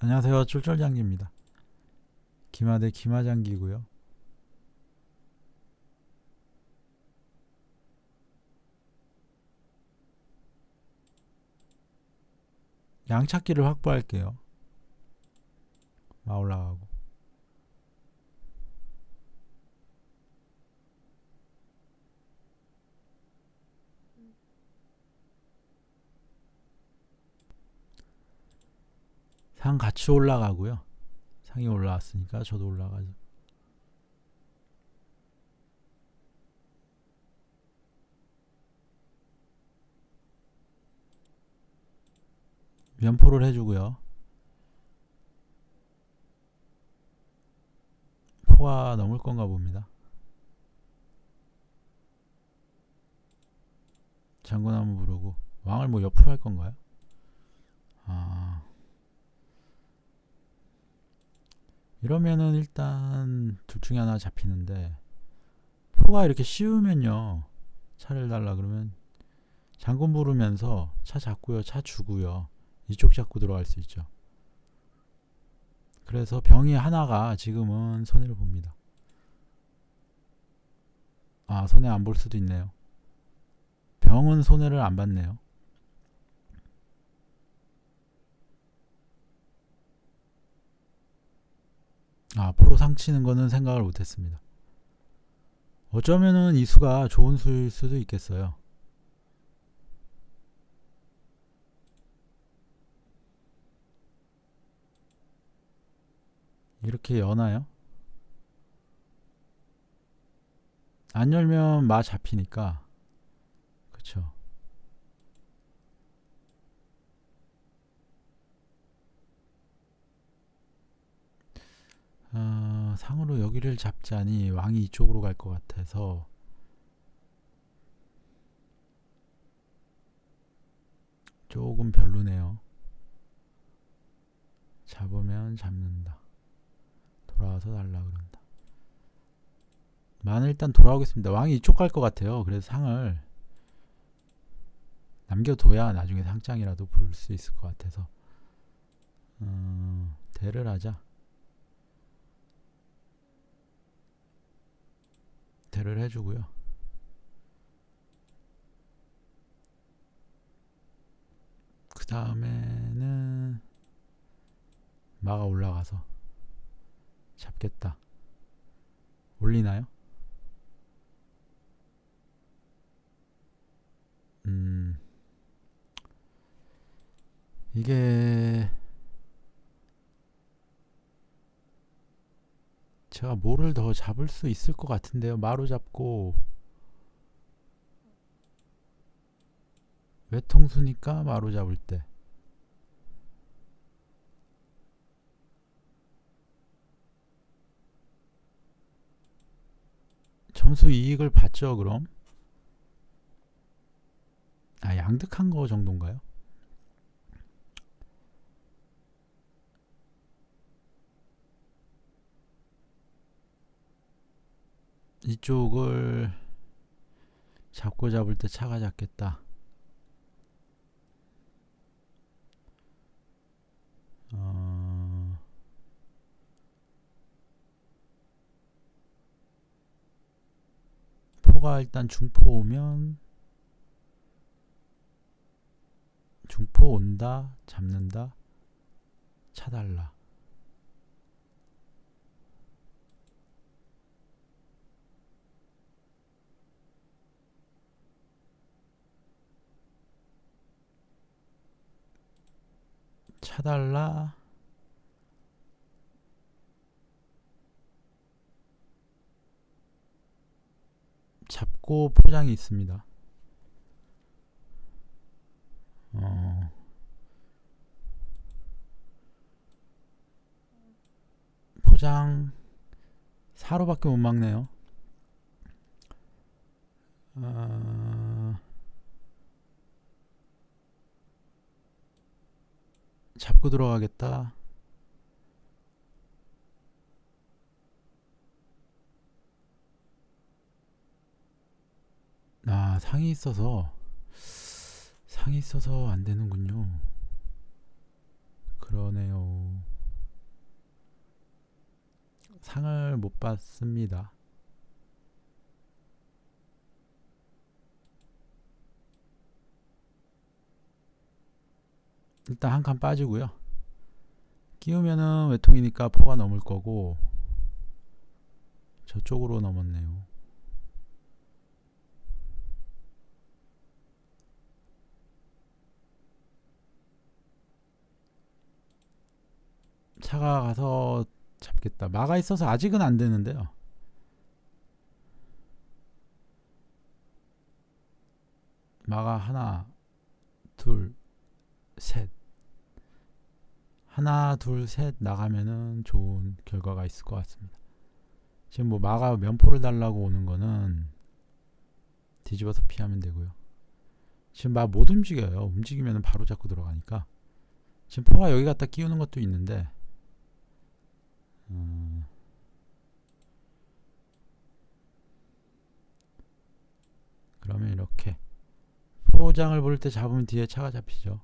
안녕하세요. 쫄쫄장기입니다. 기마대 기마장기고요. 양찾기를 확보할게요. 마 올라가고. 상 같이 올라가고요. 상이 올라왔으니까 저도 올라가죠. 면포를 해주고요. 포가 넘을 건가 봅니다. 장군나무 부르고 왕을 뭐 옆으로 할 건가요? 아 이러면은 일단 둘 중에 하나 잡히는데 포가 이렇게 씌우면요. 차를 달라 그러면 장군 부르면서 차 잡고요 차 주고요. 이쪽 잡고 들어갈 수 있죠. 그래서 병이 하나가 지금은 손해를 봅니다. 아 손해 안 볼 수도 있네요. 병은 손해를 안 받네요 아, 포로 상치는 거는 생각을 못 했습니다. 어쩌면은 이 수가 좋은 수일 수도 있겠어요. 이렇게 여나요? 안 열면 마 잡히니까 그쵸 어, 상으로 여기를 잡자니 왕이 이쪽으로 갈 것 같아서 조금 별로네요. 잡으면 잡는다. 돌아와서 달라 그런다. 만은 일단 돌아오겠습니다. 왕이 이쪽 갈 것 같아요. 그래서 상을 남겨둬야 나중에 상장이라도 볼 수 있을 것 같아서 어, 대를 하자. 대를 해주고요. 그 다음에는 마가 올라가서 잡겠다. 올리나요? 음, 이게 제가 뭐를 더 잡을 수 있을 것 같은데요. 마루 잡고 외통수니까 마루 잡을 때 점수 이익을 봤죠. 그럼 아 양득한 거 정도인가요? 이쪽을 잡고 잡을 때 차가 잡겠다. 어... 포가 일단 중포 오면 중포 온다 잡는다 차달라 차달라 잡고 포장이 있습니다. 어, 포장 사로밖에 못 막네요. 어, 잡고 들어가겠다. 아, 상이 있어서 상이 있어서 안 되는군요. 그러네요. 상을 못 받습니다. 일단 한 칸 빠지고요. 끼우면은 외통이니까 포가 넘을 거고 저쪽으로 넘었네요. 차가 가서 잡겠다. 마가 있어서 아직은 안 되는데요. 마가 하나, 둘, 셋. 하나, 둘, 셋 나가면은 좋은 결과가 있을 것 같습니다. 지금 뭐 마가 면포를 달라고 오는 거는 뒤집어서 피하면 되고요. 지금 마못 움직여요. 움직이면 바로 잡고 들어가니까. 지금 포가 여기 갖다 끼우는 것도 있는데 음, 그러면 이렇게 포장을 볼 때 잡으면 뒤에 차가 잡히죠.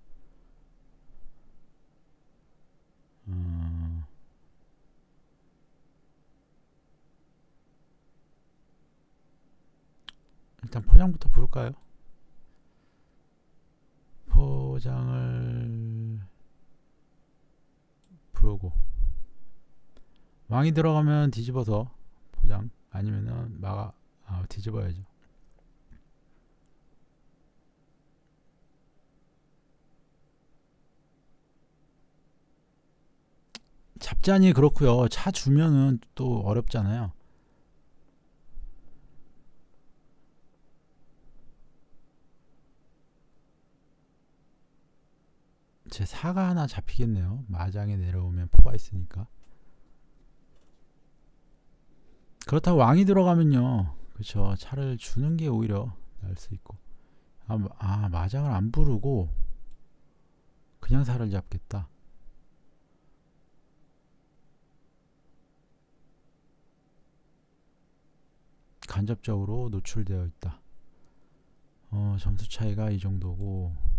일단 포장부터 부를까요? 포장을 부르고 왕이 들어가면 뒤집어서 포장 아니면은 막아 아, 뒤집어야죠. 잡자니 그렇고요. 차 주면은 또 어렵잖아요. 제 사가 하나 잡히겠네요. 마장에 내려오면 포가 있으니까. 그렇다고 왕이 들어가면요. 그렇죠. 차를 주는 게 오히려 나을 수 있고. 아, 아 마장을 안 부르고 그냥 살을 잡겠다. 간접적으로 노출되어 있다. 어, 점수 차이가 이 정도고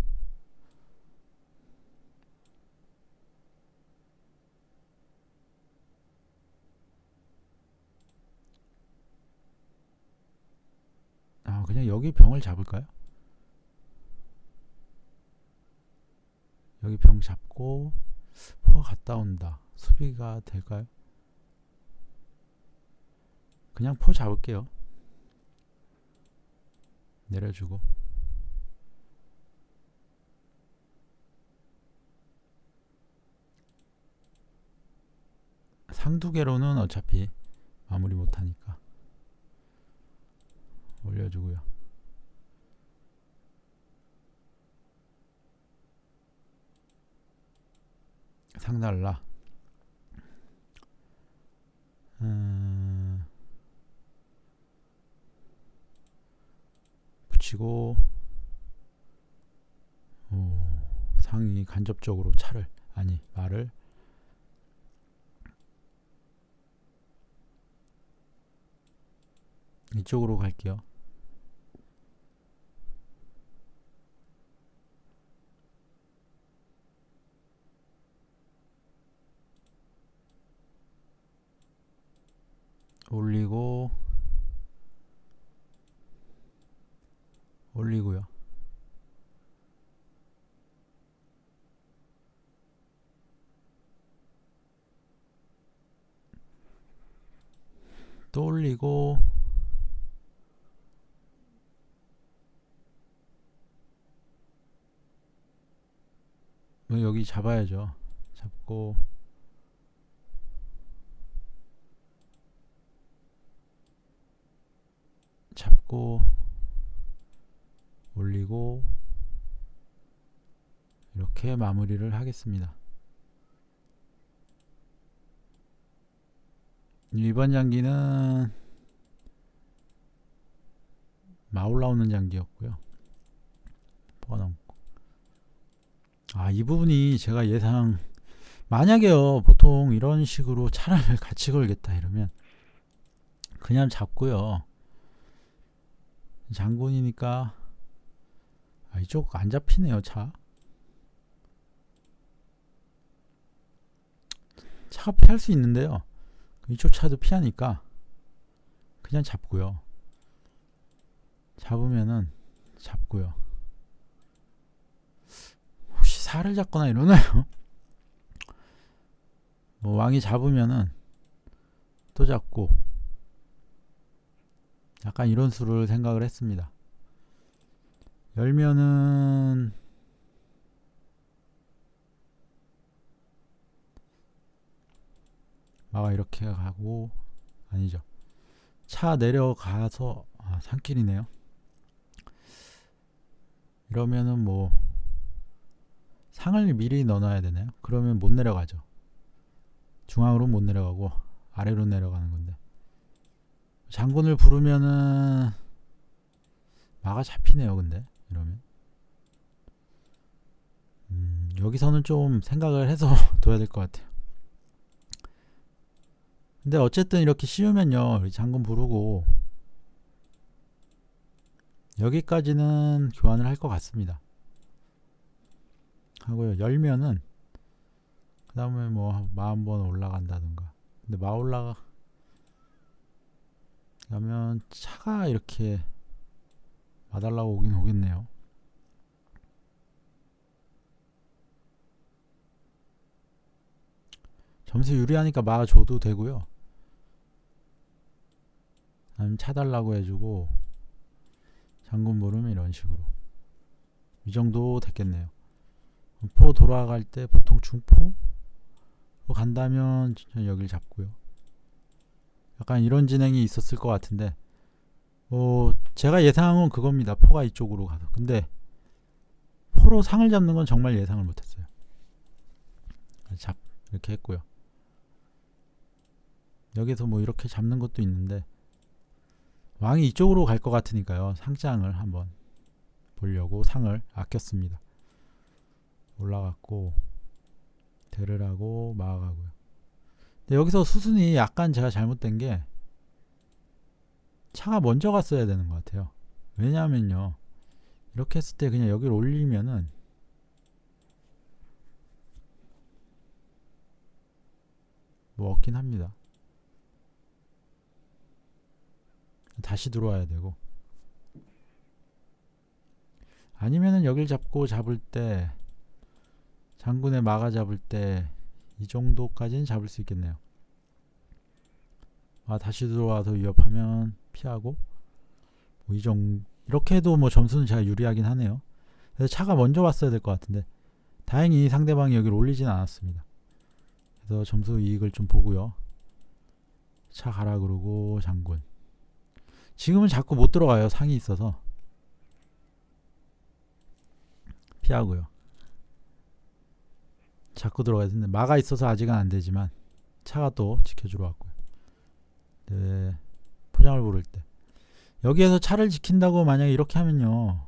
아, 그냥 여기 병을 잡을까요? 여기 병 잡고 포가 갔다 온다. 수비가 될까요? 그냥 포 잡을게요. 내려주고 상두개로는 어차피 마무리 못하니까 올려주고요. 상달라. 음, 붙이고 오, 상이 간접적으로 차를 아니 말을 이쪽으로 갈게요. 올리고 올리고요. 또 올리고 뭐 여기 잡아야죠. 잡고 잡고 올리고 이렇게 마무리를 하겠습니다. 이번 장기는 마 올 라오는 장기였고요. 아 이 부분이 제가 예상 만약에요 보통 이런 식으로 차를 같이 걸겠다 이러면 그냥 잡고요. 장군이니까 아, 이쪽 안 잡히네요 차. 차가 피할 수 있는데요 이쪽 차도 피하니까 그냥 잡고요. 잡으면은 잡고요. 혹시 살을 잡거나 이러나요? 뭐 왕이 잡으면은 또 잡고 약간 이런 수를 생각을 했습니다. 열면은 마가 이렇게 가고 아니죠. 차 내려가서 아, 산길이네요. 이러면은 뭐 상을 미리 넣어놔야 되나요? 그러면 못 내려가죠. 중앙으로 못 내려가고 아래로 내려가는 건데 장군을 부르면은 마가 잡히네요. 근데 이러면 음, 여기서는 좀 생각을 해서 둬야 될 것 같아요. 근데 어쨌든 이렇게 씌우면요 장군 부르고 여기까지는 교환을 할 것 같습니다. 하고요 열면은 그 다음에 뭐 마 한번 올라간다든가 근데 마 올라가 가면 차가 이렇게 와달라고 오긴 오겠네요. 점수 유리하니까 마 줘도 되고요. 아니면 차달라고 해주고 장군 부르면 이런 식으로 이 정도 됐겠네요. 포 돌아갈 때 보통 중포 간다면 여길 잡고요. 약간 이런 진행이 있었을 것 같은데 어 제가 예상한 건 그겁니다. 포가 이쪽으로 가서 근데 포로 상을 잡는 건 정말 예상을 못했어요. 잡 이렇게 했고요. 여기서 뭐 이렇게 잡는 것도 있는데 왕이 이쪽으로 갈 것 같으니까요. 상장을 한번 보려고 상을 아꼈습니다. 올라갔고 하고 마가고요. 근데 여기서 수순이 약간 제가 잘못된 게 차가 먼저 갔어야 되는 것 같아요. 왜냐하면요. 이렇게 했을 때 그냥 여기를 올리면은 뭐 없긴 합니다. 다시 들어와야 되고 아니면은 여길 잡고 잡을 때 장군의 막아 잡을 때 이 정도까지는 잡을 수 있겠네요. 아 다시 들어와서 위협하면 피하고 뭐 이 정 이렇게 해도 뭐 점수는 제가 유리하긴 하네요. 그래서 차가 먼저 왔어야 될 것 같은데 다행히 상대방이 여기를 올리진 않았습니다. 그래서 점수 이익을 좀 보고요. 차 가라 그러고 장군 지금은 자꾸 못 들어가요. 상이 있어서. 피하고요. 자꾸 들어가야 되는데 마가 있어서 아직은 안 되지만 차가 또 지켜주러 왔고요. 네. 포장을 부를 때 여기에서 차를 지킨다고 만약에 이렇게 하면요.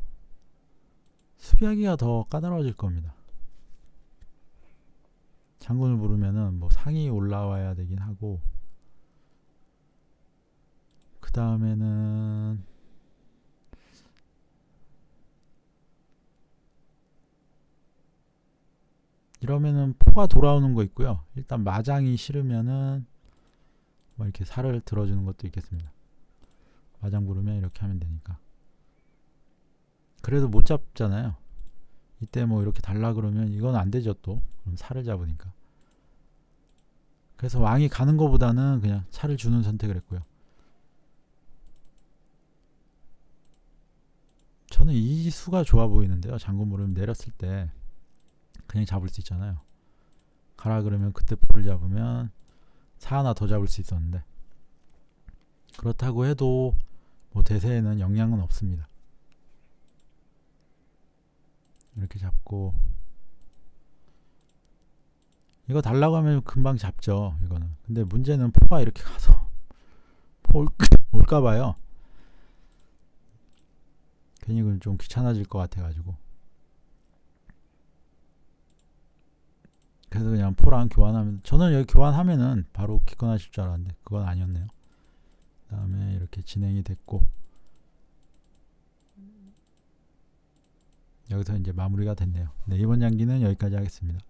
수비하기가 더 까다로워질 겁니다. 장군을 부르면은 뭐 상이 올라와야 되긴 하고 그 다음에는 이러면은 포가 돌아오는 거 있고요. 일단 마장이 싫으면은 뭐 이렇게 살을 들어주는 것도 있겠습니다. 마장 부르면 이렇게 하면 되니까. 그래도 못 잡잖아요. 이때 뭐 이렇게 달라 그러면 이건 안 되죠 또. 그럼 살을 잡으니까. 그래서 왕이 가는 것보다는 그냥 차를 주는 선택을 했고요. 저는 이 수가 좋아 보이는데요. 장군 무릎 내렸을 때 그냥 잡을 수 있잖아요. 가라 그러면 그때 볼을 잡으면 사 하나 더 잡을 수 있었는데 그렇다고 해도 뭐 대세에는 영향은 없습니다. 이렇게 잡고 이거 달라고 하면 금방 잡죠. 이거는. 근데 문제는 포가 이렇게 가서 포 올까 봐요. 괜히 좀 귀찮아질 것 같아가지고 그래서 그냥 포랑 교환하면 저는 여기 교환하면은 바로 기권하실 줄 알았는데 그건 아니었네요. 그 다음에 이렇게 진행이 됐고 여기서 이제 마무리가 됐네요. 네, 이번 양기는 여기까지 하겠습니다.